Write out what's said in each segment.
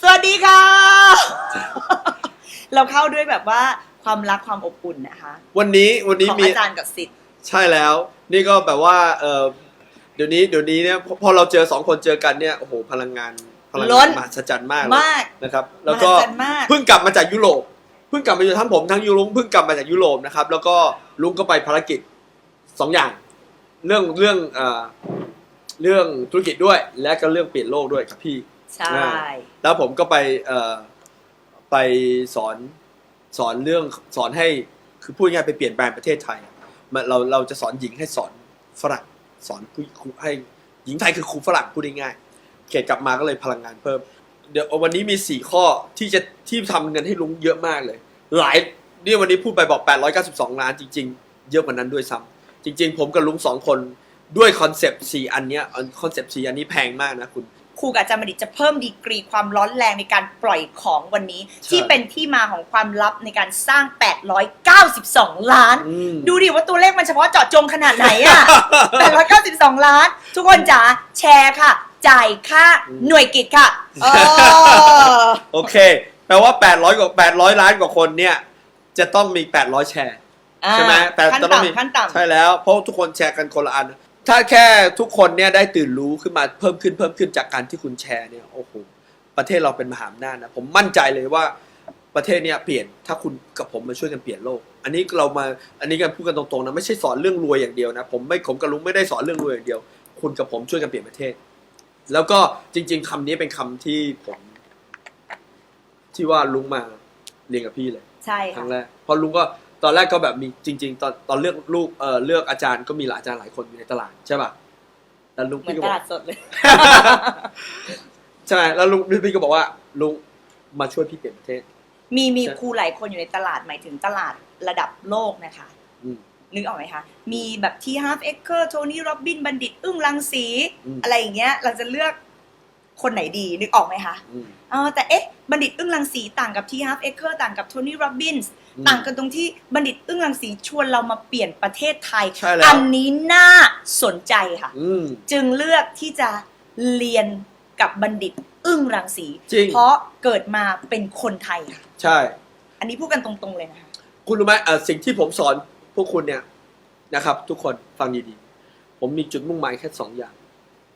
สวัสดีค่ะ เราเข้าด้วยแบบว่าความรักความอบอุ่นนะคะวันนี้วันนี้ของมีอาจารย์กับสิทธิ์ใช่แล้ว นี่ก็แบบว่าเออเดี๋ยวนี้เดี๋ยวนี้เนี่ยพอพอเราเจอสองคนเจอกันเนี่ยโอ้โหพลังงานพลังล้งานนมหัศจรรย์มากเลยมาก นะครับ แล้วก็มหัศจรรย์มาก เพิ่งกลับมาจากยุโรปเพิ่งกลับมาอยู่ทั้งผมทั้งยูรุ้งเพิ่งกลับมาจากยุโรปนะครับ แล้วก็ลุงก็ไปภารกิจสองอย่าง เรื่องเรื่องเอ่อเรื่องธุรกิจด้วย และก็เรื่องเปลี่ยนโลกด้วยครับพี่ ใช่ แล้วผมก็ไปเอ่อไปสอนสอนเรื่องสอนให้คือพูดง่ายไปเปลี่ยนแปลงประเทศไทยมันเราเราจะสอนหญิงให้สอนฝรั่งสอนผู้ครูให้หญิงไทยคือครูฝรั่งพูดง่ายๆเกตกลับมาก็เลยพลังงานเพิ่ม เดี๋ยววันนี้มีสี่ข้อที่จะที่ทำเงินให้ลุงเยอะมากเลย หลายนี่วันนี้พูดไปบอก 892 ล้านจริง ๆ เยอะกว่านั้นด้วยซ้ำจริง ๆ ผมกับลุงสองคนด้วยคอนเซปต์สี่อันเนี้ยคอนเซปต์สี่อันนี้แพงมากนะคุณ ครูกับอาจารย์บัณฑิตจะเพิ่มดีกรีความร้อนแรงในการปล่อยของวันนี้ที่เป็นที่มาของความลับในการสร้าง 892 ล้าน อืม ดูดิว่าตัวเลขมันเฉพาะเจาะจงขนาดไหนอะ 892 ล้าน ทุกคนจ๋าแชร์ค่ะ จ่ายค่าอืมหน่วยกิจค่ะเออ โอเค แปลว่า 800 กว่า 800 ล้านกว่าคนเนี่ย จะต้องมี 800 แชร์ ใช่ไหมแต่ขั้นจะต้องมีต่ำขั้นต่ำ ใช่แล้ว เพราะทุกคนแชร์กันคนละอัน ถ้าแค่ทุกคนเนี่ยได้ตื่นรู้ขึ้นมาเพิ่มขึ้นเพิ่มขึ้นจากการที่คุณแชร์เนี่ยโอ้โหประเทศเราเป็นมหาอำนาจนะผมมั่นใจเลยว่าประเทศเนี่ยเปลี่ยนถ้าคุณกับผมมาช่วยกันเปลี่ยนโลก อันนี้เรามาอันนี้กันพูดกันตรงๆนะไม่ใช่สอนเรื่องรวยอย่างเดียวนะผมไม่ผมกับลุงไม่ได้สอนเรื่องรวยอย่างเดียว คุณกับผมช่วยกันเปลี่ยนประเทศ แล้วก็จริง ๆคำนี้เป็นคำที่ผมที่ว่าลุงมาเรียนกับพี่เลยใช่ครั้ค่ะงแรกเพราะลุงก็ ตอนแรกก็แบบมีจริง ๆ ตอนตอนเลือกลูกเออเลือกอาจารย์ก็มีหลายอาจารย์หลายคนอยู่ในตลาดใช่ป่ะแล้วลุงเหมือนพี่ก็ตบอกลาดสดเลย ใช่ไหมแล้วลุงพี่ก็บอกว่าลุงมาช่วยพี่เปลี่ยนประเทศ มีมีใช่ครูหลายคนอยู่ในตลาดหมายถึงตลาดระดับโลกนะคะ อืม นึกออกไหมคะ มีแบบที่ฮาร์ฟเอ็กเกอร์โทนี่โรบบินบัณฑิต อึ้งรังสี อืม อะไรอย่างเงี้ย เราจะเลือก คนไหนดีนึกออกไหมคะอืม เออแต่เอ๊ะบัณฑิตอึ้งรังสีต่างกับที่ฮาร์ฟเอ็กเกอร์ต่างกับโทนี่โรบบินส์อืมต่างกันตรงที่บัณฑิตอึ้งรังสีชวนเรามาเปลี่ยนประเทศไทย ใช่แล้ว อันนี้น่าสนใจค่ะ อืม จึงเลือกที่จะเรียนกับบัณฑิตอึ้งรังสี จริง เพราะเกิดมาเป็นคนไทยค่ะ ใช่ อันนี้พูดกันตรงๆเลยนะคะ คุณรู้ไหมเออสิ่งที่ผมสอนพวกคุณเนี่ยนะครับ ทุกคนฟังดีๆ ผมมีจุดมุ่งหมายแค่สองอย่าง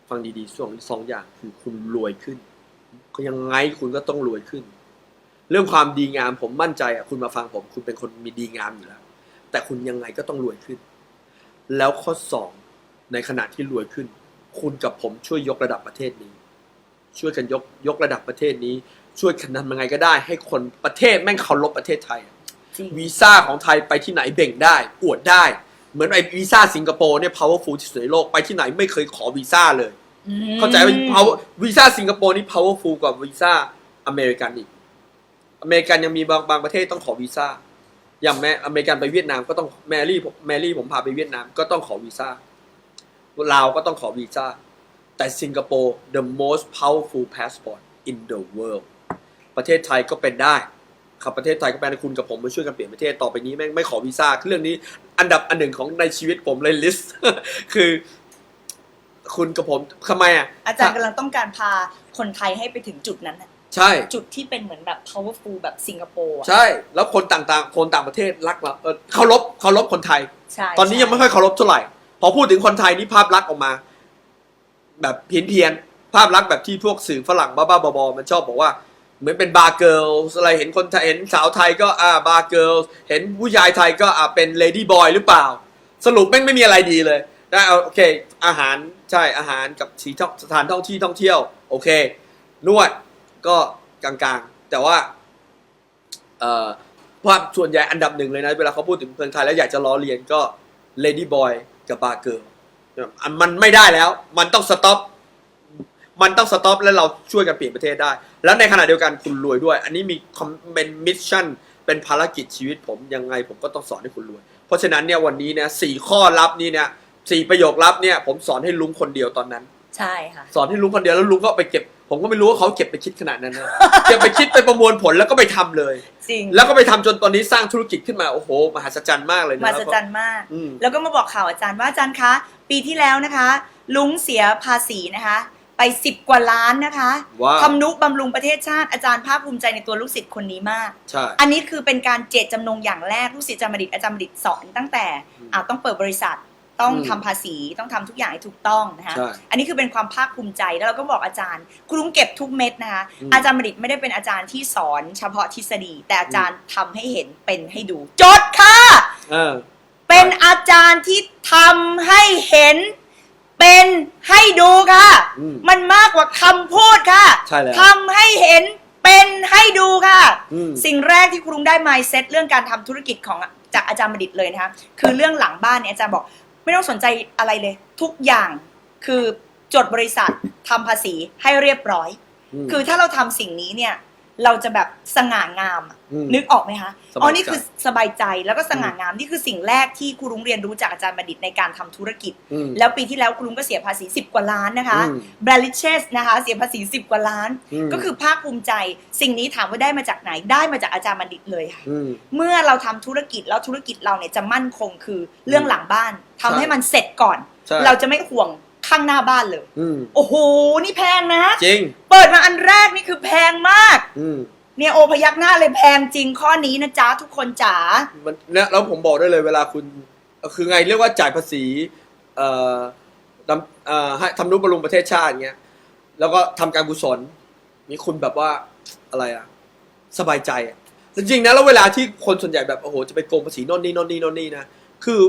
ฟังดีๆสองสองอย่างคือคุณรวยขึ้นยังไงคุณก็ต้องรวยขึ้น เรื่องความดีงามผมมั่นใจอะคุณมาฟังผม คุณเป็นคนมีดีงามอยู่แล้ว แต่คุณยังไงก็ต้องรวยขึ้น แล้วข้อสองในขณะที่รวยขึ้น คุณกับผมช่วยยกระดับประเทศนี้ ช่วยกันยกยกระดับประเทศนี้ ช่วยกันทำยังไงก็ได้ ให้คนประเทศแม่งเคารพประเทศไทยจริงวีซ่าของไทยไปที่ไหนเบ่งได้ อวดได้ เหมือนไอ้วีซ่าสิงคโปร์เนี่ย powerful ที่สุดในโลกไปที่ไหนไม่เคยขอวีซ่าเลย เข้าใจว่า power วีซ่าสิงคโปร์นี่ powerful กว่าวีซ่าอเมริกันอีก อเมริกันยังมีบางบางประเทศต้องขอวีซ่า อย่างแม่อเมริกันไปเวียดนามก็ต้องแมรี่ผมแมรี่ผมพาไปเวียดนามก็ต้องขอวีซ่าลาวก็ต้องขอวีซ่า แต่สิงคโปร์ the most powerful passport in the world ประเทศไทยก็เป็นได้ ครับประเทศไทยก็เป็นได้คุณกับผมมาช่วยกันเปลี่ยนประเทศต่อไปนี้แม่งไม่ขอวีซ่าเรื่องนี้ อันดับอันหนึ่งของในชีวิตผมเลยลิสต์คือ คุณกับผมทำไมอะอาจารย์กำลังต้องการพาคนไทยให้ไปถึงจุดนั้นน่ะใช่ จุดที่เป็นเหมือนแบบ powerful แบบสิงคโปร์อะใช่ แล้วคนต่างๆ คนต่างประเทศรักเราเออเคารพเคารพคนไทย ใช่ตอนนี้ยังไม่ค่อยเคารพเท่าไหร่ พอพูดถึงคนไทยนี่ภาพลักษณ์ออกมา แบบเพี้ยนเพียนๆภาพลักษณ์แบบที่พวกสื่อฝรั่งบ้าๆบอๆมันชอบบอกว่า เหมือนเป็นบาร์เกิลอะไรเห็นคนเห็นสาวไทยก็อ่าบาร์เกิลเห็นผู้ชายไทยก็อ่าเป็นเลดี้บอยหรือเปล่า สรุปแม่งไม่มีอะไรดีเลยได้เอาโอเค อาหารใช่อาหารกับสีท่สถานท่องที่ท่องเที่ยว โอเคนวดก็กลางๆ แต่ว่าเอ่อภาพส่วนใหญ่อันดับหนึ่งเลยนะ เวลาเขาพูดถึงเมืองไทยแล้วอยากจะล้อเลียนก็ Lady Boy กับบาร์เกิลมันไม่ได้แล้ว มันต้องสต็อป มันต้องสต็อปแล้วเราช่วยกันเปลี่ยนประเทศได้ แล้วในขณะเดียวกันคุณรวยด้วย อันนี้มีคอมเป็นมิชชั่นเป็นภารกิจชีวิตผมยังไงผมก็ต้องสอนให้คุณรวย เพราะฉะนั้นเนี่ยวันนี้เนี่ยสี่ข้อลับนี้เนี่ยสี่ประโยคลับเนี่ยผมสอนให้ลุงคนเดียวตอนนั้น ใช่ค่ะ สอนให้ลุงคนเดียวแล้วลุงก็ไปเก็บ ผมก็ไม่รู้ว่าเขาเก็บไปคิดขนาดนั้นนะเก็บไปคิดไปประมวลผลแล้วก็ไปทำเลย จริง แล้วก็ไปทำจนตอนนี้สร้างธุรกิจขึ้นมาโอ้โหมหัศจรรย์มากเลยนะมหัศจรรย์มากอืมแล้วก็มาบอกข่าวอาจารย์ว่าอาจารย์คะ ปีที่แล้วนะคะ ลุงเสียภาษีนะคะ ไป 10 กว่าล้านนะคะว้าว ทำนุบำรุงประเทศชาติอาจารย์ภาคภูมิใจในตัวลูกศิษย์คนนี้มาก ใช่ อันนี้คือเป็นการเจตจำนงอย่างแรกลูกศิษย์อาจารย์บดิตอาจารย์บดิตสอนตั้งแต่อืมอ่าต้องเปิดบริษัทต้องอืมทำภาษีต้องทำทุกอย่างให้ถูกต้องนะคะใช่อันนี้คือเป็นความภาคภูมิใจแล้วเราก็บอกอาจารย์คุณลุงเก็บทุกเม็ดนะคะอืม อาจารย์บดิตไม่ได้เป็นอาจารย์ที่สอนเฉพาะทฤษฎี แต่อาจารย์ทำให้เห็นเป็นให้ดูจดค่ะ เออ เป็นอาจารย์ที่ทำให้เห็น เป็นให้ดูค่ะ อืมมันมากกว่าคำพูดค่ะใช่แล้วทำให้เห็นเป็นให้ดูค่ะ อืม สิ่งแรกที่ครูรุงได้ mindset เรื่องการทำธุรกิจของจากอาจารย์บดิตเลยนะคะคือเรื่องหลังบ้านเนี่ยอาจารย์บอกไม่ต้องสนใจอะไรเลย ทุกอย่างคือจดบริษัททำภาษีให้เรียบร้อย ม คือถ้าเราทำสิ่งนี้เนี่ย เราจะแบบสง่างามอะอืมนึกออกไหมคะสบายใจ อ๋อนี่คือสบายใจแล้วก็สง่างามนี่คือสิ่งแรกที่ครูรุงเรียนรู้จากอาจารย์บดิตในการทำธุรกิจ อืม แล้วปีที่แล้วครูรุงก็เสียภาษี 10 กว่าล้านนะคะอืม b r a l i c h e s นะคะ เสียภาษี 10 กว่าล้าน อืม ก็คือภาคภูมิใจ สิ่งนี้ถามว่าได้มาจากไหนได้มาจากอาจารย์บัณฑิตเลยค่ะ อืม เมื่อเราทำธุรกิจแล้วธุรกิจเราเนี่ยจะมั่นคงคือเรื่องหลังบ้านทำใช่ให้มันเสร็จก่อน ใช่ เราจะไม่ห่วง ข้างหน้าบ้านเลย อืม โอ้โห นี่แพงนะ จริง เปิดมาอันแรกนี่คือแพงมาก อืม เนี่ยโอพยักหน้าเลยแพงจริงข้อนี้นะจ๊ะทุกคนจ๋า มันเนี่ยแล้วผมบอกได้เลยเวลาคุณเอ่อคือไงเรียกว่าจ่ายภาษีเอ่อดำเอ่อให้ทำนุบำรุงประเทศชาติเงี้ยแล้วก็ทำการกุศลนี่คุณแบบว่าอะไรอะสบายใจอะจริงๆนะแล้วเวลาที่คนส่วนใหญ่แบบโอ้โหจะไปโกงภาษีโน่นนี่โน่นนี่โน่นนี่นะคือ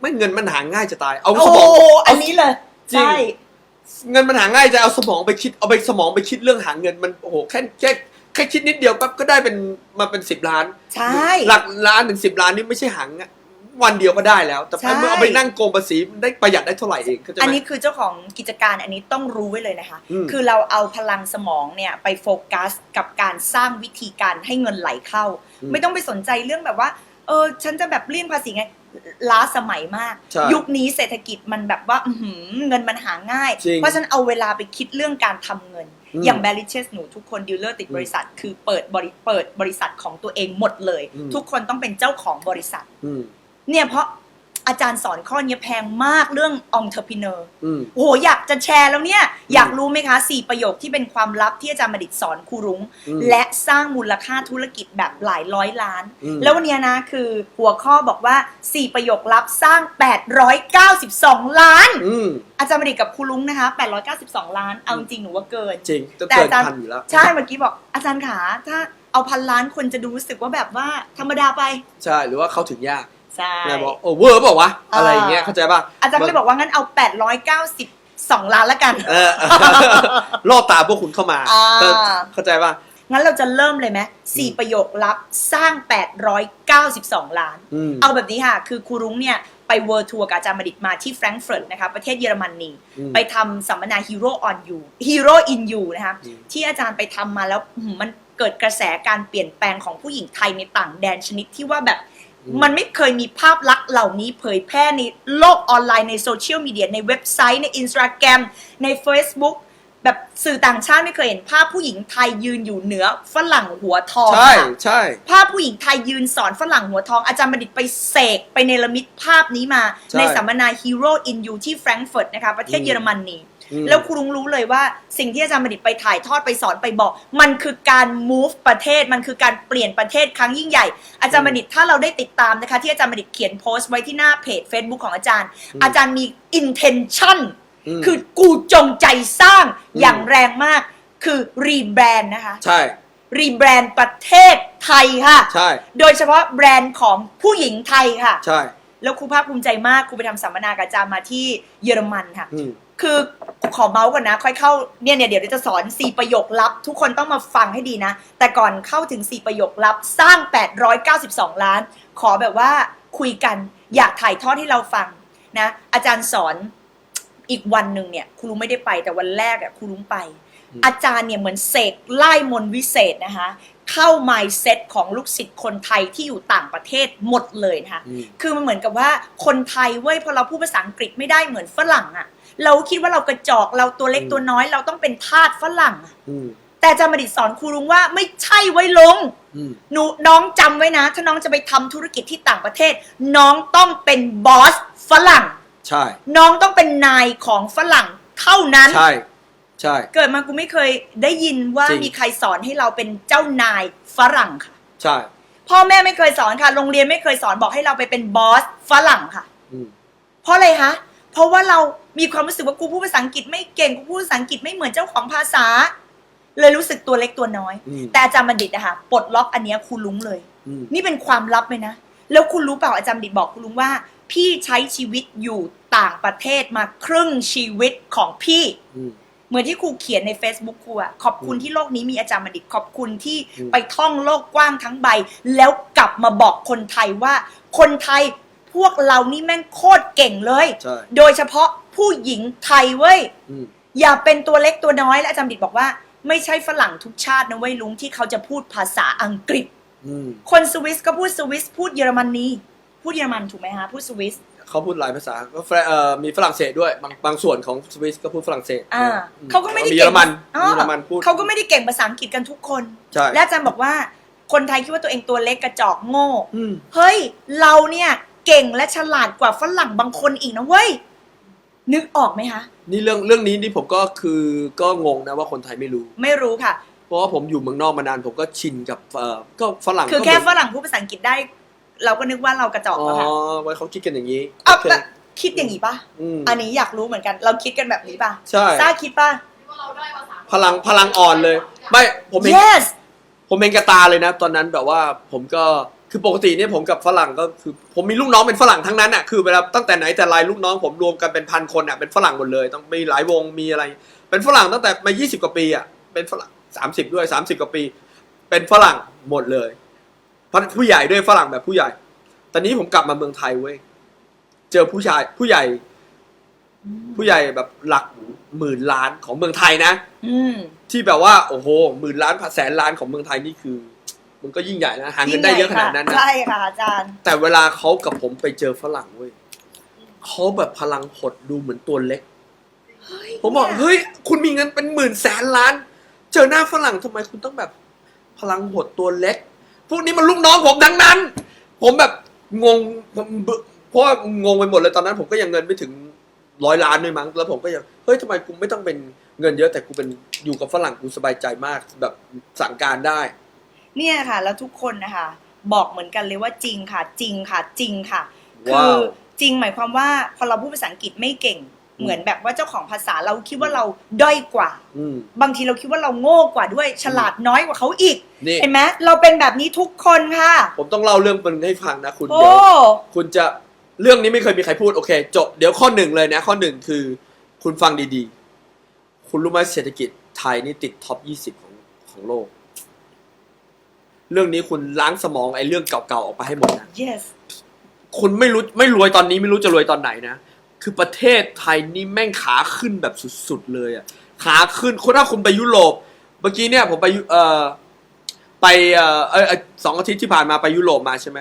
ไม่เงินมันหาง่ายจะตายเอาโอ้สโหมองอันนี้เลย จริง ใช่ เงินมันหาง่ายจะเอาสมองไปคิดเอาไปสมองไปคิดเรื่องหาเงินมันโอ้โหแค่แค่แค่คิดนิดเดียวปั๊บก็ได้เป็นมาเป็นสิบล้านใช่หลักล้านถึงสิบล้านนี่ไม่ใช่หางอะวันเดียวก็ได้แล้ว แต่ใช่ เมื่อเอาไปนั่งโกงภาษีมันได้ประหยัดได้เท่าไหร่เองเข้าใจไหมอันนี้คือเจ้าของกิจการอันนี้ต้องรู้ไว้เลยนะคะ อืม คือเราเอาพลังสมองเนี่ยไปโฟกัสกับการสร้างวิธีการให้เงินไหลเข้าอืมไม่ต้องไปสนใจเรื่องแบบว่า เออฉันจะแบบเลี่ยงภาษีไงล้าสมัยมาก ใช่ยุคนี้เศรษฐกิจมันแบบว่าอื้อหือเงินมันหาง่าย จริงเพราะฉะนันเอาเวลาไปคิดเรื่องการทำเงิน อืมอย่างแบริเชสหนูทุกคนดีลเลอร์ติดอืมบริษัท คือเปิดบริเปิดบริษัทของตัวเองหมดเลย อืม ทุกคนต้องเป็นเจ้าของบริษัท อืม เนี่ยเพราะ อาจารย์สอนข้อนี้แพงมากเรื่อง entrepreneur อืม โอ้โหอยากจะแชร์แล้วเนี่ย อยากรู้ไหมคะสี่ประโยคที่เป็นความลับที่อาจารย์บดิตสอนครูรุง้ง อืมและสร้างมูลค่าธุรกิจแบบหลายร้อยล้าน อืม แล้ววันเนี้ยนะคือหัวข้อบอกว่า4ประโยคลับสร้าง 892 ล้าน อืมอาจารย์บดิตกับครูรุ้งนะคะ 892 ล้าน เอาจริงๆหนูว่าเกิน จริงต้องแต่เกินอาจารย์ พันอยู่แล้ว ใช่ เมื่อกี้บอกอาจารย์ขาถ้าเอาพันล้านคนจะดูรู้สึกว่าแบบว่าธรรมดาไป ใช่หรือว่าเข้าถึงยาก ใช่นายบอกโอ้เวอร์เปล่าวะอะไรอย่างเงี้ยเข้าใจป่ะอาจารย์ก็เลยบอกว่างั้นเอา 892 ล้านละกัน เออล่อตาพวกคุณเข้ามาอ่าเออเข้าใจป่ะงั้นเราจะเริ่มเลยไหมสี่อืมประโยคลับสร้าง 892 ล้านอืมเอาแบบนี้ค่ะ คือครูรุ้งเนี่ยไปเวิร์ทัวร์กับอาจารย์บดิตมาที่แฟรงก์เฟิร์ตนะคะประเทศเยอรมนีอืมไปทำสัมมนา Hero on You Hero in You นะคะอืมที่อาจารย์ไปทำมาแล้วอื้อหือมันเกิดกระแสการเปลี่ยนแปลงของผู้หญิงไทยในต่างแดนชนิดที่ว่าแบบอื มมันไม่เคยมีภาพลักษณ์เหล่านี้เผยแพร่ในโลกออนไลน์ในโซเชียลมีเดียในเว็บไซต์ในอินสตาแกรมใน Facebook แบบสื่อต่างชาติไม่เคยเห็นภาพผู้หญิงไทยยืนอยู่เหนือฝรั่งหัวทองใช่ค่ะใช่ภาพผู้หญิงไทยยืนสอนฝรั่งหัวทอง อาจารย์บัณฑิตไปเสกไปเนรมิตภาพนี้มา ใช่ ในสัมมนา Hero in You ที่แฟรงก์เฟิร์ตนะคะประเทศอืมเยอรมนีอืม แล้วครูรุ้งรู้เลยว่าสิ่งที่อาจารย์บัณฑิตไปถ่ายทอดไปสอนไปบอก มันคือการ move ประเทศมันคือการเปลี่ยนประเทศครั้งยิ่งใหญ่ อาจารย์บัณฑิตถ้าเราได้ติดตามนะคะที่อาจารย์บัณฑิตเขียนโพสต์ไว้ที่หน้าเพจ Facebook ของอาจารย์อืมอาจารย์มี intention มคือกูจงใจสร้างอืมอย่างแรงมาก คือรีแบรนด์นะคะ ใช่ รีแบรนด์ประเทศไทยค่ะ ใช่ โดยเฉพาะแบรนด์ของผู้หญิงไทยค่ะ ใช่ แล้วครูภาคภูมิใจมาก ครูไปทำสัมมนากับอาจารย์มาที่เยอรมันค่ะอืม คือขอเมาส์ก่อนนะ ค่อยเข้าเนี่ยเนี่ยเดี๋ยวจะสอน 4 ประโยคลับ ทุกคนต้องมาฟังให้ดีนะ แต่ก่อนเข้าถึง 4 ประโยคลับ สร้าง 892 ล้าน ขอแบบว่าคุยกันอยากถ่ายทอดให้เราฟังนะ อาจารย์สอนอีกวันหนึ่งเนี่ยครูรู้ไม่ได้ไปแต่วันแรกอะครูรู้ไปอืมอาจารย์เนี่ยเหมือนเสกไล่มนต์วิเศษนะคะ เข้า mindset ของลูกศิษย์คนไทยที่อยู่ต่างประเทศหมดเลยนะคะอืมคือมันเหมือนกับว่าคนไทยเว้ยพอเราพูดภาษาอังกฤษไม่ได้เหมือนฝรั่งอะ เราคิดว่าเรากระจอกเราตัวเล็กอืมตัวน้อย เราต้องเป็นทาสฝรั่งอะอืม แต่อาจารย์บดิตสอนครูรุงว่าไม่ใช่ไว้ยลง อืม หนูน้องจำไว้นะ ถ้าน้องจะไปทำธุรกิจที่ต่างประเทศ น้องต้องเป็นบอสฝรั่ง ใช่ น้องต้องเป็นนายของฝรั่งเท่านั้น ใช่ ใช่ เกิดมากูไม่เคยได้ยินว่าจริง มีใครสอนให้เราเป็นเจ้านายฝรั่งค่ะ ใช่ พ่อแม่ไม่เคยสอนค่ะ โรงเรียนไม่เคยสอนบอกให้เราไปเป็นบอสฝรั่งค่ะ อืม เพราะอะไรคะ เพราะว่าเรา มีความรู้สึกว่ากูพูดภาษาอังกฤษไม่เก่งกูพูดภาษาอังกฤษไม่เหมือนเจ้าของภาษา เลยรู้สึกตัวเล็กตัวน้อย อืม แต่อาจารย์บัณฑิตอะค่ะปลดล็อกอันเนี้ยครูลุงเลย อืม นี่เป็นความลับเลยนะ แล้วคุณรู้เปล่าอาจารย์บัณฑิตบอกคุณลุงว่า พี่ใช้ชีวิตอยู่ต่างประเทศมาครึ่งชีวิตของพี่ อืม เหมือนที่ครูเขียนใน Facebook ครูอะขอบคุณอืมที่โลกนี้มีอาจารย์บัณฑิตขอบคุณที่อืม ไปท่องโลกกว้างทั้งใบ แล้วกลับมาบอกคนไทยว่า คนไทยพวกเรานี่แม่งโคตรเก่งเลย ใช่ โดยเฉพาะ ผู้หญิงไทยเว้ย อืม อย่าเป็นตัวเล็กตัวน้อยและอาจารย์บัณฑิตบอกว่า ไม่ใช่ฝรั่งทุกชาตินะเว้ยลุงที่เขาจะพูดภาษาอังกฤษ อืมคนสวิสก็พูดสวิส พูดเยอรมนีพูดเยอรมันถูกไหมฮะพูดสวิส เขาพูดหลายภาษาก็ฝรั่งเอ่อมีฝรั่งเศสด้วย บางบางส่วนของสวิสก็พูดฝรั่งเศสอ่าอืมเขาก็ไม่ได้เยอรมันอ๋อเยอรมันพูด เขาก็ไม่ได้เก่งภาษาอังกฤษกันทุกคน ใช่ และอาจารย์บอกว่า คนไทยคิดว่าตัวเองตัวเล็กกระจอกโง่ อืม เฮ้ย เราเนี่ยเก่งและฉลาดกว่าฝรั่งบางคนอีกนะเว้ย นึกออกไหมคะ นี่เรื่องเรื่องนี้นี่ผมก็คือก็งงนะว่าคนไทยไม่รู้ ไม่รู้ค่ะ เพราะว่าผมอยู่เมืองนอกมานานผมก็ชินกับเอ่อก็ฝรั่งคือก็แค่เหมืฝอนรั่งพูดภาษาอังกฤษได้ เราก็นึกว่าเรากระจอกอ๋อแล้วค่ะไว้เขาคิดกันอย่างนี้เอาโอเคแบบคิดอย่างนี้ป่ะ อืม อันนี้อยากรู้เหมือนกัน เราคิดกันแบบนี้ป่ะใช่ซ่าคิดป่ะ พลังพลังอ่อนเลย ไม่ผมเห็น yes ผมเห็นกระตาเลยนะ ตอนนั้นแบบว่าผมก็ คือปกติเนี่ยผมกับฝรั่งก็คือผมมีลูกน้องเป็นฝรั่งทั้งนั้นอะคือเวลาตั้งแต่ไหนแต่ไรลูกน้องผมรวมกันเป็นพันคนอะเป็นฝรั่งหมดเลย ต้องมีหลายวงมีอะไร เป็นฝรั่งตั้งแต่มา 20 กว่าปีอะเป็นฝรั่ง 30 ด้วย 30 กว่าปี เป็นฝรั่งหมดเลยเพราะผู้ใหญ่ด้วยฝรั่งแบบผู้ใหญ่ ตอนนี้ผมกลับมาเมืองไทยเว้ยเจอผู้ชายผู้ใหญ่ ผู้ใหญ่แบบหลักหมื่นล้านของเมืองไทยนะอืมที่แบบว่าโอ้โหหมื่นล้านแสนล้านของเมืองไทยนี่คือ มันก็ยิ่งใหญ่นะหาเงินได้เยอะขนาดนั้นนะใช่ค่ะอาจารย์ แต่เวลาเขากับผมไปเจอฝรั่งเว้ยเขาแบบพลังหดดูเหมือนตัวเล็ก ผมบอกเฮ้ยคุณมีเงินเป็นหมื่นแสนล้าน เจอหน้าฝรั่งทำไมคุณต้องแบบ พลังหดตัวเล็ก พวกนี้มันลูกน้องผมทั้งนั้น ผมแบบงงผมเพราะว่างงไปหมดเลยตอนนั้น ผมก็ยังเงินไม่ถึงร้อยล้านด้วยมั้งแล้วผมก็ยังเฮ้ยทำไมกูไม่ต้องเป็นเงินเยอะแต่กูเป็นอยู่กับฝรั่งกูสบายใจมาก แบบสั่งการได้ เนี่ยค่ะ แล้วทุกคนนะคะ บอกเหมือนกันเลยว่าจริงค่ะ จริงค่ะ จริงค่ะคืว้าอวจริงหมายความว่าพอเราพูดภาษาอังกฤษไม่เก่งอืมเหมือนแบบว่าเจ้าของภาษาเราคิดว่าเราด้อยกว่า อืมบางทีเราคิดว่าเราโง่กว่าด้วย ฉลาดน้อยกว่าเขาอีก นี่ เห็นไหมเราเป็นแบบนี้ทุกคนค่ะ ผมต้องเล่าเรื่องมันให้ฟังนะคุณโอ้ เดี๋ยวคุณจะเรื่องนี้ไม่เคยมีใครพูดโอเค จบเดี๋ยวข้อหนึ่งเลยนะ ข้อหนึ่งคือ คุณฟังดีๆ คุณรู้ไหมเศรษฐกิจไทยนี่ติดท็อปยี่สิบของของโลก เรื่องนี้คุณล้างสมองไอ้เรื่องเก่าๆออกไปให้หมดนะ yes คุณไม่รู้ไม่รวยตอนนี้ไม่รู้จะรวยตอนไหนนะ คือประเทศไทยนี่แม่งขาขึ้นแบบสุดๆเลยอะขาขึ้นคุณถ้าคุณไปยุโรป เมื่อกี้เนี่ยผมไปยุเอ่อไปเอ่อเออเอ่อสองอาทิตย์ที่ผ่านมาไปยุโรปมาใช่ไหม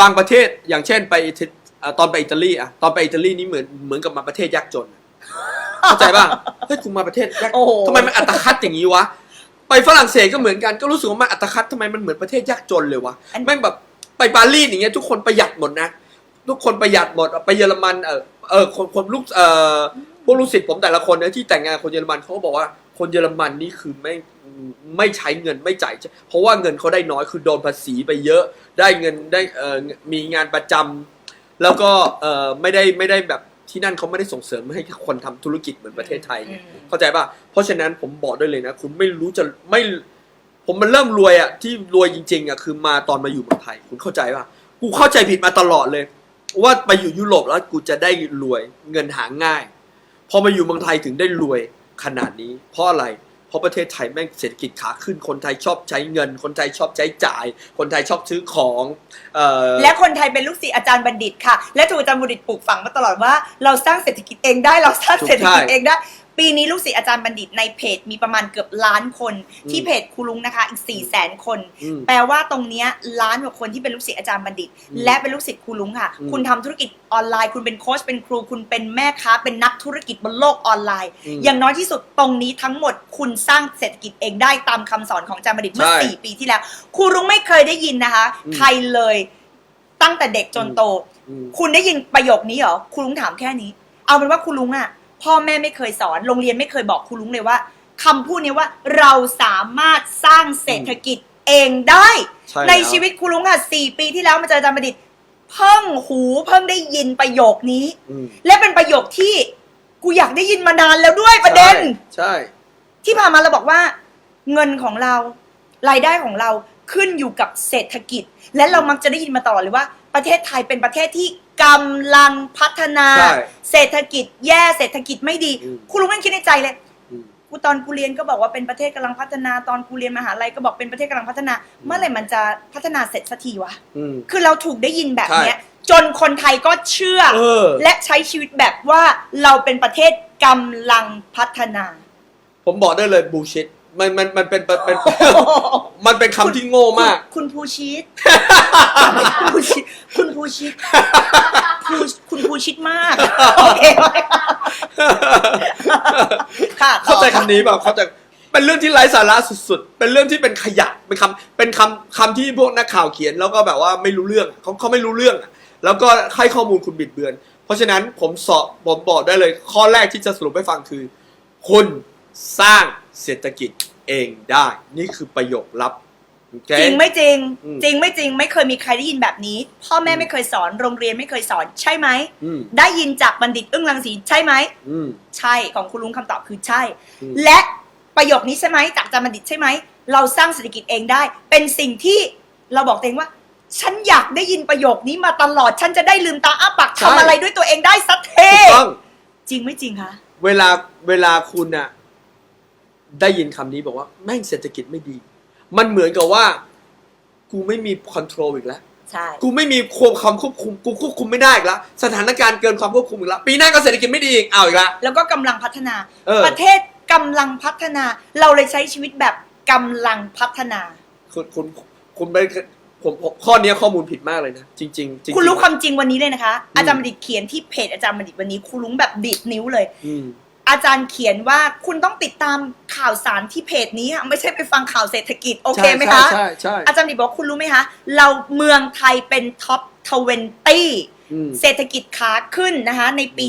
บางประเทศอย่างเช่นไปอิตาเอ่อตอนไปอิตาลีอะตอนไปอิตาลีนี่เหมือนเหมือนกับมาประเทศยากจนอะเข้าใจป่ะเฮ้ยคุณมาประเทศยากโอ้โหทำไมมันอัตคัดอย่างนี้วะ ไปฝรั่งเศสก็เหมือนกันก็รู้สึกว่ามันอัตคัดทำไมมันเหมือนประเทศยากจนเลยวะอันแม่งแบบไปปารีสอย่างเงี้ยทุกคนประหยัดหมดนะ ทุกคนประหยัดหมดไปเยอรมันเออเออคนคนลูกเออพวกลูกศิษย์ผมแต่ละคนนะที่แต่งงานคนเยอรมันเขาก็บอกว่าคนเยอรมันนี่คือไม่ไม่ใช้เงินไม่จ่ายเพราะว่าเงินเขาได้น้อยคือโดนภาษีไปเยอะ ได้เงินได้เออมีงานประจำแล้วก็เออไม่ได้ไม่ได้แบบ ที่นั่นเขาไม่ได้ส่งเสริมให้คนทำธุรกิจเหมือนประเทศไทยไงอืมเข้าใจป่ะเพราะฉะนั้นผมบอกได้เลยนะ คุณไม่รู้จะไม่ผมมันเริ่มรวยอะที่รวยจริงๆอะคือมาตอนมาอยู่เมืองไทย คุณเข้าใจป่ะกูเข้าใจผิดมาตลอดเลย ว่าไปอยู่ยุโรปแล้วกูจะได้รวยเงินหาง่าย พอมาอยู่เมืองไทยถึงได้รวยขนาดนี้ เพราะอะไร เพราะประเทศไทยแม่งเศรษฐกิจขาขึ้นคนไทยชอบใช้เงิน คนไทยชอบใช้จ่าย คนไทยชอบซื้อของเอ่อและคนไทยเป็นลูกศิษย์อาจารย์บัณฑิตค่ะ และถูกอาจารย์บัณฑิตปลูกฝังมาตลอดว่า เราสร้างเศรษฐกิจเองได้เราสร้างเศรษฐกิจเองได้ ปีนี้ลูกศิษย์อาจารย์บัณฑิตในเพจมีประมาณเกือบล้านคน ที่เพจครูลุงนะคะอีก4ี่แสนคน อืมแปลว่าตรงเนี้ยล้านกว่าคนที่เป็นลูกศิษย์อาจารย์บัณฑิต อืมและเป็นลูกศิษย์ครูลุงค่ะ อืมคุณทำธุรกิจออนไลน์ คุณเป็นโค้ชเป็นครู คุณเป็นแม่ค้า เป็นนักธุรกิจบนโลกออนไลน์ อืมอย่างน้อยที่สุดตรงนี้ทั้งหมดคุณสร้างเศรษฐกิจเองได้ตามคำสอนของอาจารย์บัณฑิตเมื่อใช่สี่ปีที่แล้วครูลุงไม่เคยได้ยินนะคะ อืม ใครเลยตั้งแต่เด็กจนโต อืม คุณได้ยินประโยคนี้เหรอคุณลุงถามแค่นี้ เอาเป็นว่าคุณลุงอะ พ่อแม่ไม่เคยสอน โรงเรียนไม่เคยบอกครูลุงเลยว่าคำพูดนี้ว่าเราสามารถสร้างเศรษฐกิจเองได้ ใช่ในแล้วชีวิตครูลุงค่ะสี่ปีที่แล้วมาเจออาจารย์ประดิษฐ์เพิ่งหูเพิ่งได้ยินประโยคนี้ อืมและเป็นประโยคที่กูอยากได้ยินมานานแล้วด้วยประเด็น ใช่ที่ผ่านมาเราบอกว่า เงินของเรา รายได้ของเราขึ้นอยู่กับเศรษฐกิจ และเรามักจะได้ยินมาตลอดเลยว่า ประเทศไทยเป็นประเทศที่ กำลังพัฒนา ใช่เศรษฐกิจแย่เศรษฐกิจไม่ดี อืมคุณลุงนั่นคิดในใจเลย อืม กูตอนกูเรียนก็บอกว่าเป็นประเทศกำลังพัฒนา ตอนกูเรียนมหาลัยก็บอกเป็นประเทศกำลังพัฒนา เมื่อไหร่มันจะพัฒนาเสร็จสักทีวะ อืม คือเราถูกได้ยินแบบเนี้ยใช่จนคนไทยก็เชื่อ เออ และใช้ชีวิตแบบว่าเราเป็นประเทศกำลังพัฒนา ผมบอกได้เลยบูชิต มันมันมันเป็นเป็นเป็นมันเป็นคำที่โง่มาก คุณภูชิต คุณภูชิตคุณภูชิตภูคุณภูชิตมาก โอเคไหมค่ะเข้าใจคำนี้เปล่าเข้าใจเป็นเรื่องที่ไร้สาระสุดๆ เป็นเรื่องที่เป็นขยะ เป็นคำเป็นคำคำที่พวกนักข่าวเขียนแล้วก็แบบว่าไม่รู้เรื่องเขาเขาไม่รู้เรื่องอะแล้วก็ให้ข้อมูลคุณบิดเบือน เพราะฉะนั้นผมสอบผมบอกได้เลย ข้อแรกที่จะสรุปให้ฟังคือ คุณสร้าง เศรษฐกิจเองได้ นี่คือประโยคลับโอเคจริงไม่จริง อืมจริงไม่จริงไม่เคยมีใครได้ยินแบบนี้ พ่อแม่ไม่เคยสอนโรงเรียนไม่เคยสอนใช่ไหม อืมได้ยินจากบัณฑิตอึ้งรังสีใช่ไหม อืม ใช่ของคุณลุงคำตอบคือใช่ อืม และประโยคนี้ใช่ไหมจากอาจารย์บัณฑิตใช่ไหม เราสร้างเศรษฐกิจเองได้ เป็นสิ่งที่เราบอกตัวเองว่า ฉันอยากได้ยินประโยคนี้มาตลอด ฉันจะได้ลืมตาอ้าปากทำอะไรด้วยตัวเองได้สักเทถูกต้อง จริงไม่จริงคะ เวลาเวลาคุณน่ะ ได้ยินคำนี้บอกว่าแม่งเศรษฐกิจไม่ดี มันเหมือนกับว่า กูไม่มีคอนโทรลอีกแล้วใช่กูไม่มีความความควบคุมกูควบคุมไม่ได้อีกแล้วสถานการณ์เกินความควบคุมอีกแล้วปีหน้าก็เศรษฐกิจไม่ดีอีกเอาอีกแล้ว แล้วก็กำลังพัฒนา เออ ประเทศกำลังพัฒนา เราเลยใช้ชีวิตแบบกำลังพัฒนา คุณคุณคุณไปผมผมข้อเนี้ยข้อมูลผิดมากเลยนะจริงๆจริงๆ คุณรู้ความจริงวันนี้เลยนะคะ อาจารย์บัณฑิตเขียนที่เพจอาจารย์บัณฑิตวันนี้คุณลุงแบบดีดนิ้วเลย อืม อาจารย์เขียนว่าคุณต้องติดตามข่าวสารที่เพจนี้อะไม่ใช่ไปฟังข่าวเศรษฐกิจโอเคไหมคะใช่ใช่อาจารย์ดิบอกคุณรู้ไหมคะเราเมืองไทยเป็นท็อปทเวนตี้อืมเศรษฐกิจขาขึ้นนะคะ ในปี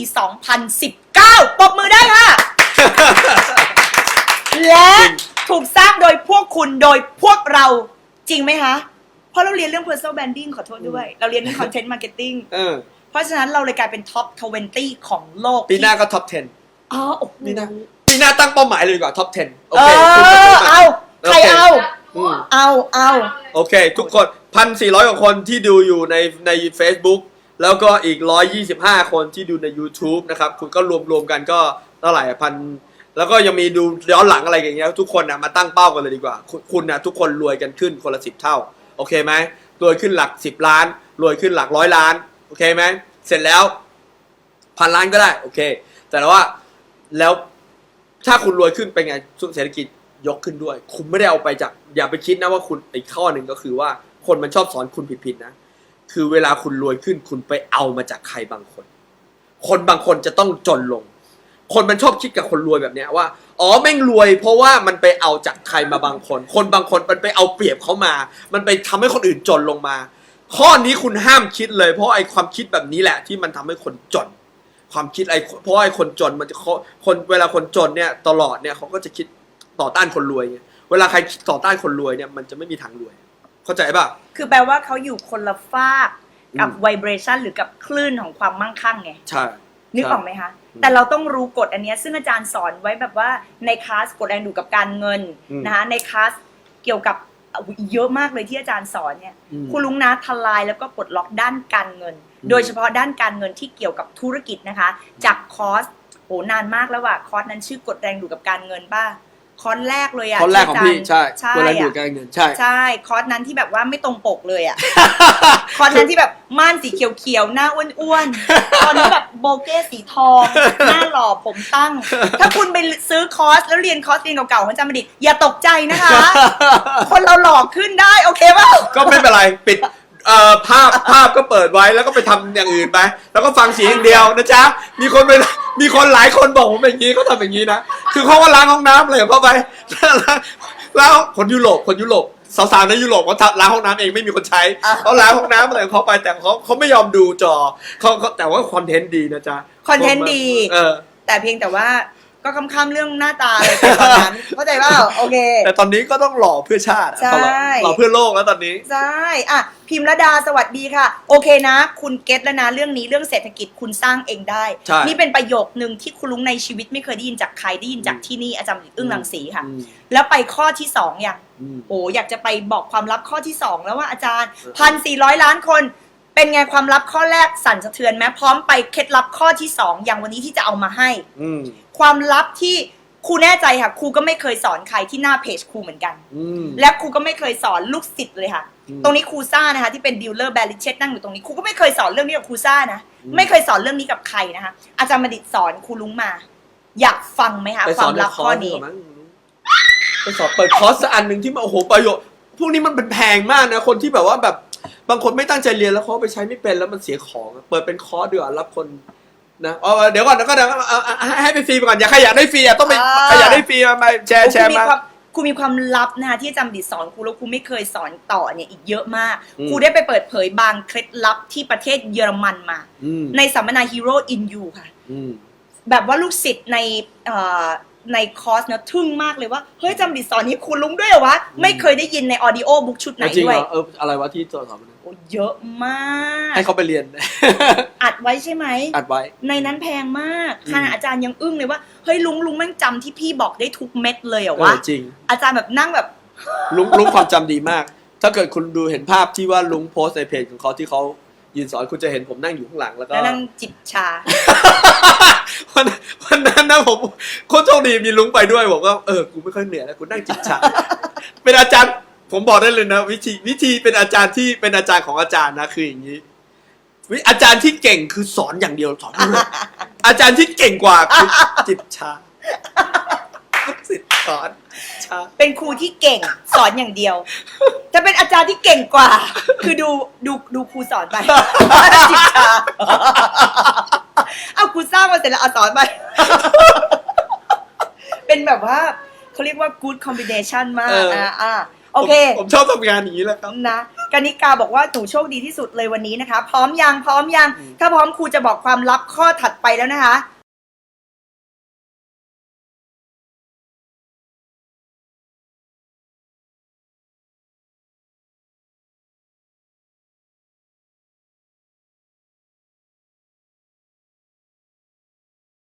2019ปรบมือได้ค่ะ และถูกสร้างโดยพวกคุณโดยพวกเราจริงไหมคะ เพราะเราเรียนเรื่อง personal branding ขอโทษด้วย เราเรียนเรื่อง content marketing เออเพราะฉะนั้นเราเลยกลายเป็นท็อป20 ของโลก ปีหน้าก็ท็อป10 อ๋อโอ้โหปีหน้าปีหน้าตั้งเป้าหมายเลยดีกว่าท็อป 10 โอเอเคคุณจะอขึ้นมาเอา ใครโอเคเอา อืมเอา เอา โอเค ทุกคนพันสี่ร้อยกว่าคนที่ดูอยู่ในใน Facebook แล้วก็อีกร้อยยี่สิบห้าคนที่ดูใน YouTube นะครับ คุณก็รวมรวมกันก็เท่าไหร่พันแล้วก็ยังมีดูย้อนหลังอะไรอย่างเงี้ยทุกคนนะมาตั้งเป้ากันเลยดีกว่า คุณคุณนะทุกคนรวยกันขึ้นคนละสิบเท่า โอเคไหมรวยขึ้นหลักสิบล้าน รวยขึ้นหลักร้อยล้าน โอเคไหมเสร็จแล้ว พันล้านก็ได้ โอเค แต่ว่า แล้วถ้าคุณรวยขึ้นเป็นไงเศรษฐกิจยกขึ้นด้วย คุณไม่ได้เอาไปจาก อย่าไปคิดนะว่าคุณอีกข้อหนึ่งก็คือว่าคนมันชอบสอนคุณผิดๆนะ คือเวลาคุณรวยขึ้นคุณไปเอามาจากใครบางคน คนบางคนจะต้องจนลง คนมันชอบคิดกับคนรวยแบบเนี้ยว่า อ๋อแม่งรวย เพราะว่ามันไปเอาจากใครมาบางคน คนบางคนมันไปเอาเปรียบเขามา มันไปทำให้คนอื่นจนลงมา ข้อนี้คุณห้ามคิดเลย เพราะไอ้ความคิดแบบนี้แหละ ที่มันทำให้คนจน ความคิดไอ้เพราะไอ้คนจนมันจะเขาคนเวลาคนจนเนี่ยตลอดเนี่ยเขาก็จะคิดต่อต้านคนรวยไงเวลาใครคิดต่อต้านคนรวยเนี่ยมันจะไม่มีทางรวย เข้าใจป่ะ คือแปลว่าเขาอยู่คนละฟากกับอืมไวเบรชันหรือกับคลื่นของความมั่งคั่งไงใช่นึกใช่ออกไหมคะอืมแต่เราต้องรู้กฎอันเนี้ยซึ่งอาจารย์สอนไว้แบบว่าในคลาสกฎแรงดูดกับการเงินอืมนะคะในคลาสเกี่ยวกับอุ๊ยเยอะมากเลยที่อาจารย์สอนเนี่ยอืมคุณลุงนะทลายแล้วก็ปลดล็อกด้านการเงินอืม โดยเฉพาะด้านการเงินที่เกี่ยวกับธุรกิจนะคะ จากคอร์สโหนานมากแล้วว่ะคอร์สนั้นชื่อกฎแรงดูดกับการเงินป้าคอร์สแรกเลยอะข้อแรกของพี่ที่าจาย์ใช่ใช่เวลาดูอะดการเงินใช่ใช่คอร์สนั้นที่แบบว่าไม่ตรงปกเลยอะคอร์สนั้นที่แบบม่านสีเขียวๆหน้าอ้วนๆตอนนี้แบบโบเก้สีทองหน้าหล่อผมตั้ง ถ้าคุณไปซื้อคอร์สแล้วเรียนคอร์สเรียนเก่าๆของอาจารย์บัณฑิตอย่าตกใจนะคะ คนเราหลอกขึ้นได้โอเคเปล่าก็ไม่เป็นไรปิด เอ่อภาพภาพก็เปิดไว้แล้วก็ไปทำอย่างอื่นไป แล้วก็ฟังเสียงอย่างเดียวนะจ๊ะ มีคนไปมีคนหลายคนบอกผมเป็นอย่างนี้เขาทำอย่างนี้นะ คือเขาก็ล้างห้องน้ำเลยเข้าไปแล้วคนยุโรปคนยุโรปสาวๆในยุโรปเขาล้างห้องน้ำเองไม่มีคนใช้อะ เขาล้างห้องน้ำอะไรของเขาไปแต่เขาเขาไม่ยอมดูจอเขาเขาแต่ว่าคอนเทนต์ดีนะจ๊ะคอนเทนต์ดี เออ แต่เพียงแต่ว่า ก็ค้ำๆเรื่องหน้าตาอะไรไปตอนนั้นเข้าใจเปล่าโอเค แต่ตอนนี้ก็ต้องหล่อเพื่อชาติอะใช่ หล่อเพื่อโลกแล้วตอนนี้ ใช่อะพิมพ์ระดาสวัสดีค่ะ โอเคนะ คุณเก็ตแล้วนะ เรื่องนี้เรื่องเศรษฐกิจคุณสร้างเองได้ ใช่ นี่เป็นประโยคนึงที่คุณลุงในชีวิตไม่เคยได้ยินจากใครได้ยินจากอืมที่นี่อาจารย์อึ้งรังสีค่ะ อืมแล้วไปข้อที่สองอย่างอืม โอ้อยากจะไปบอกความลับข้อที่สองแล้วว่าอาจารย์เออพันสี่ร้อยล้านคน เป็นไงความลับข้อแรกสั่นสะเทือนไหมพร้อมไปเคล็ดลับข้อที่สองอย่างวันนี้ที่จะเอามาให้ อืม ความลับที่ครูแน่ใจค่ะครูก็ไม่เคยสอนใครที่หน้าเพจครูเหมือนกัน อืม และครูก็ไม่เคยสอนลูกศิษย์เลยค่ะ อืมตรงนี้ครูซ่านะคะที่เป็นดีลเลอร์แบริเชตนั่งอยู่ตรงนี้ครูก็ไม่เคยสอนเรื่องนี้กับครูซ่านะอืม ไม่เคยสอนเรื่องนี้กับใครนะคะ อาจารย์มดิตสอนครูลุงมา อยากฟังไหมคะไปคสวาอมนในลับคอข้อร์สดีนี้กว่ามั้งไปสอนเปิดคอร์สสักอันหนึ่งที่มาโอ้โหประโยชน์พวกนี้มันเป็นแพงมากนะ คนที่แบบว่าแบบบางคนไม่ตั้งใจเรียนแล้วเขาเอาไปใช้ไม่เป็นแล้วมันเสียของอะเปิดเป็นคอร์สดีกว่ารับคน นะเอาเอาเดี๋ยวก่อนเดี๋ยวก่อนเดี๋ยวก่อนเอาเอาเอาให้ไปฟรีไปก่อนอย่าใครอยากได้ฟรีอะต้องไปอ่า ใครอยากได้ฟรีมามาแชร์แชร์ครูมีมาความครูมีความลับนะคะที่อาจารย์มดิตสอนครูแล้วครูไม่เคยสอนต่อเนี่ยอีกเยอะมากอืม ครูได้ไปเปิดเผยบางเคล็ดลับที่ประเทศเยอรมันมา อืมในสัมมนา Hero in You ค่ะ อืม แบบว่าลูกศิษย์ในเอ่อ ในคอร์สเนาะทึ่งมากเลยว่า เฮ้ยจำดิตสอนนี้คุณลุงด้วยเหรอวะ ไม่เคยได้ยินในออดิโอบุ๊กชุดไหนจริงด้เหวยรอเอออะไรวะที่ตัวสอนมันโอ้เยอะมาก ให้เขาไปเรียน อัดไว้ใช่ไหม อัดไว้ ในนั้นแพงมากอืม ขณะอาจารย์ยังอึ้งเลยว่า เฮ้ยลุงลุงแม่งจำที่พี่บอกได้ทุกเม็ดเลยเหรอเอวะ อจริง อาจารย์แบบนั่งแบบ ลุงลุงความจำดีมาก ถ้าเกิดคุณดูเห็นภาพที่ว่าลุงโพสต์ในเพจของเขาที่เขา ยืนสอนคุณจะเห็นผมนั่งอยู่ข้างหลังแล้วก็ แล้วนั่งจิบชา วันวันนั้นนะผมโคตรโชคดีมีลุงไปด้วยบอกว่าเออกูไม่ค่อยเหนื่อยแล้วกูนั่งจิบชา เป็นอาจารย์ ผมบอกได้เลยนะ วิธีวิธีเป็นอาจารย์ที่เป็นอาจารย์ของอาจารย์นะคืออย่างนี้วิอาจารย์ที่เก่งคือสอนอย่างเดียวสอนเลยอาจารย์ที่เก่งกว่าคือจิบชาลูกศิษย์สอนชาเป็นครูที่เก่งสอนอย่างเดียว จะเป็นอาจารย์ที่เก่งกว่า คือดูดูดูครูสอนไปจิบชาเอาครูสร้างมาเสร็จแล้วเอาสอนไป เป็นแบบว่าเขาเรียกว่า good combination มากเอออ่อ่าอ่าโอเค ผมผมชอบทำงานอย่างนี้แหละครับ นะกนิกาบอกว่าหนูโชคดีที่สุดเลยวันนี้นะคะ พร้อมยังพร้อมยังอืมถ้าพร้อมครูจะบอกความลับข้อถัดไปแล้วนะคะ